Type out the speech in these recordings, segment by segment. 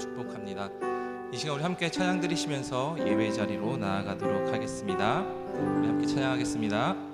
축복합니다. 이 시간 우리 함께 찬양 드리시면서 예배 자리로 나아가도록 하겠습니다. 우리 함께 찬양하겠습니다.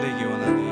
주님의 기쁨 되기 원하네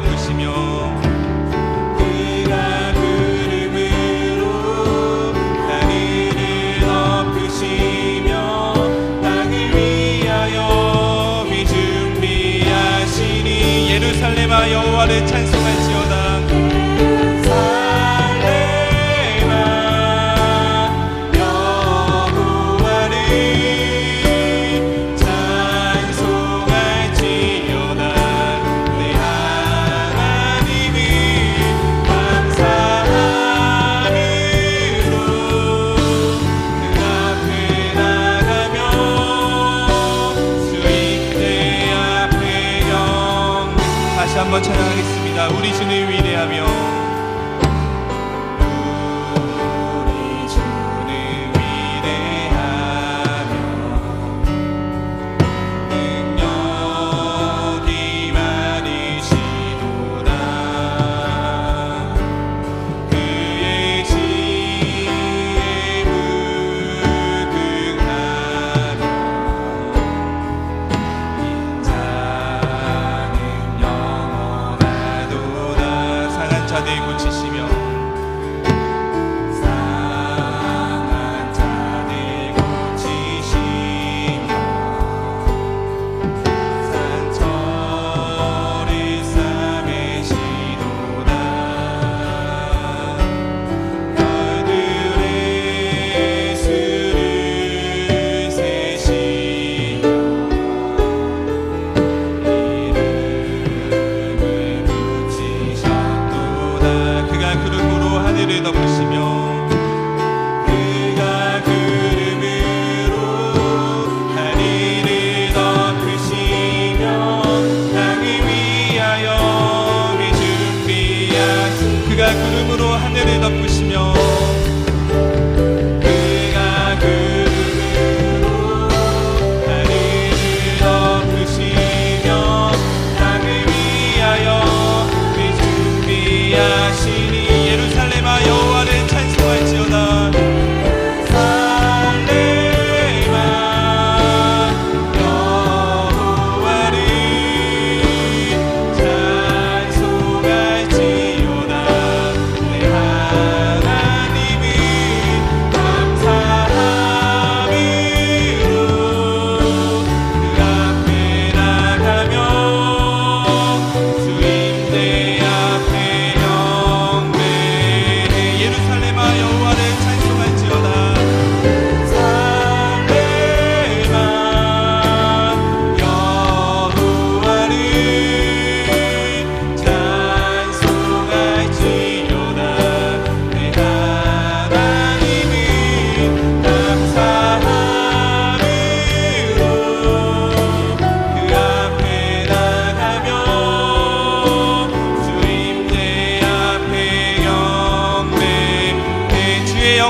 바라보시며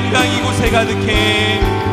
영광 이곳에 가득해